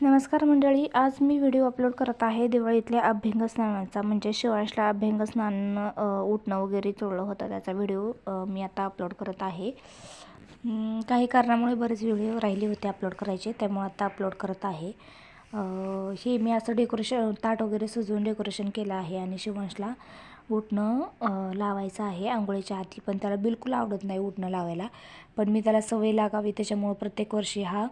नमस्कार मंडळी आज मी व्हिडिओ अपलोड करत आहे दिवाळीतल्या अभ्यंग स्नानाचा म्हणजे शिवांशला अभ्यंग स्नान उठणं वगैरे चोळलं होतं त्याचा व्हिडिओ मी आता अपलोड करत आहे. काही कारणामुळे बरेच व्हिडिओ राहिले होते अपलोड करायचे त्यामुळे आता अपलोड करत आहे. हे मी असं डेकोरेशन ताट वगैरे सजवून डेकोरेशन केलं आहे आणि शिवांशला उठणं लावायचं आहे आंघोळीच्या आधी. पण त्याला बिलकुल आवडत नाही उठणं लावायला. पण मी त्याला सवय लागावी त्याच्यामुळं प्रत्येक वर्षी हा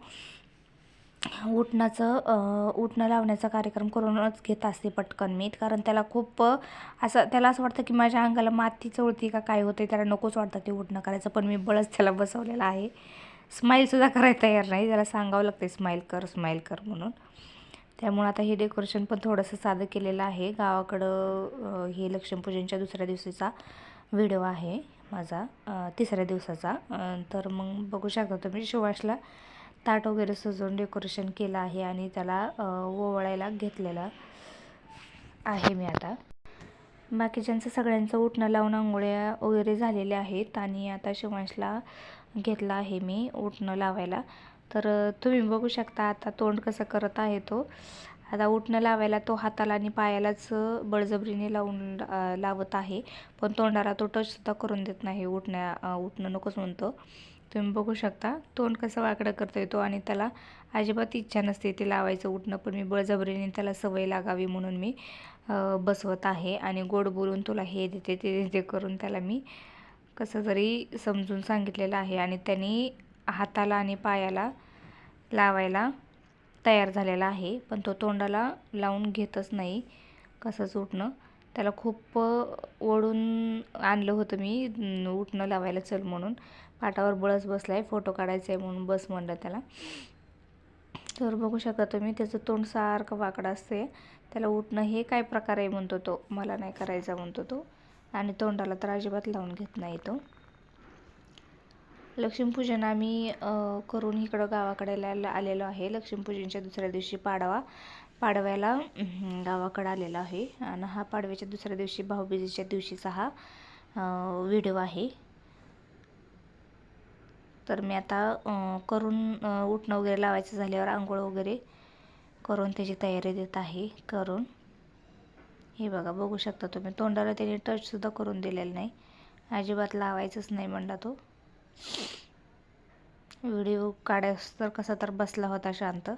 उठणाचं उठणं लावण्याचा कार्यक्रम करूनच घेत असते पटकन मी. कारण त्याला खूप असं त्याला असं वाटतं की माझ्या अंगाला माती चोळती का काय होते त्याला नकोच वाटतं ते उठणं करायचं. पण मी बळच त्याला बसवलेलं आहे. स्माईलसुद्धा करायला तयार नाही. त्याला सांगावं लागतं स्माईल कर स्माईल कर म्हणून. त्यामुळं आता हे डेकोरेशन पण थोडंसं साधं केलेलं आहे. गावाकडं हे लक्ष्मीपूजनच्या दुसऱ्या दिवशीचा व्हिडिओ आहे माझा तिसऱ्या दिवसाचा. तर मग बघू शकता तुम्ही सुभाषला ताट वगैरे सजवून डेकोरेशन केलं आहे आणि त्याला ओवळायला घेतलेलं आहे मी आता. बाकीच्यांचं सगळ्यांचं उठणं लावून आंघोळ्या वगैरे झालेल्या आहेत आणि आता शिवांशला घेतला आहे मी उठणं लावायला. तर तुम्ही बघू शकता आता तोंड कसं करत आहे तो. आता उठणं लावायला तो हाताला आणि पायालाच बळजबरीने लावून लावत आहे. पण तोंडाला तो टचसुद्धा करून देत नाही उठण्या उठणं नकोच म्हणतो. तुम्ही बघू शकता. तोंड कसं वाकडं करतो येतो आणि त्याला अजिबात इच्छा नसते ते लावायचं उठणं. पण मी बळजबरीने त्याला सवय लागावी म्हणून मी बसवत आहे आणि गोड बोलून तुला हे देते ते देते करून त्याला मी कसं तरी समजून सांगितलेलं आहे आणि त्यांनी हाताला आणि पायाला लावायला तयार झालेला आहे. पण तो तोंडाला लावून घेतच नाही कसंच उठणं. त्याला खूप ओढून आणलं होतं मी. उठणं लावायला चल म्हणून. पाटावर बळच बसला आहे फोटो काढायचा आहे म्हणून बस म्हणलं त्याला. तर बघू शकता तुम्ही त्याचं तोंड सारखं वाकडं असते त्याला उठणं हे काय प्रकार आहे म्हणतो तो. मला नाही करायचा म्हणतो तो. आणि तोंडाला तर अजिबात लावून घेत नाही तो. लक्ष्मीपूजन आम्ही करून इकडं गावाकडे ला- आलेलो आहे. लक्ष्मीपूजनच्या दुसऱ्या दिवशी पाडवा पाडव्याला गावाकडं आलेला आहे. आणि हा पाडव्याच्या दुसऱ्या दिवशी भाऊबीजेच्या दिवशीचा हा व्हिडिओ आहे. तर मी आता करून उठणं वगैरे लावायचं झाल्यावर आंघोळ वगैरे करून त्याची तयारी देत आहे करून. हे बघा बघू शकता तुम्ही. तोंडाला त्याने टचसुद्धा करून दिलेलं नाही. अजिबात लावायचंच नाही म्हणला तो. व्हिडिओ काढायस तर कसा तर बसला होता शांत.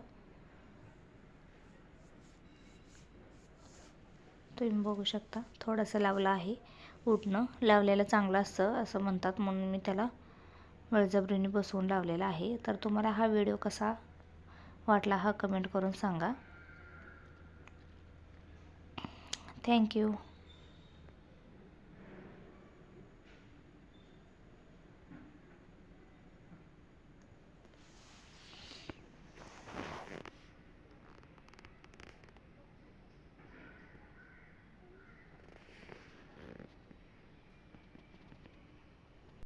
तुम्ही बघू शकता थोडंसं लावलं आहे. उठणं लावलेलं चांगलं असतं असं म्हणतात. म्हणून मी त्याला बळजबरीने बसवून लावलेला आहे. तर तुम्हाला हा व्हिडिओ कसा वाटला हा कमेंट करून सांगा. थँक्यू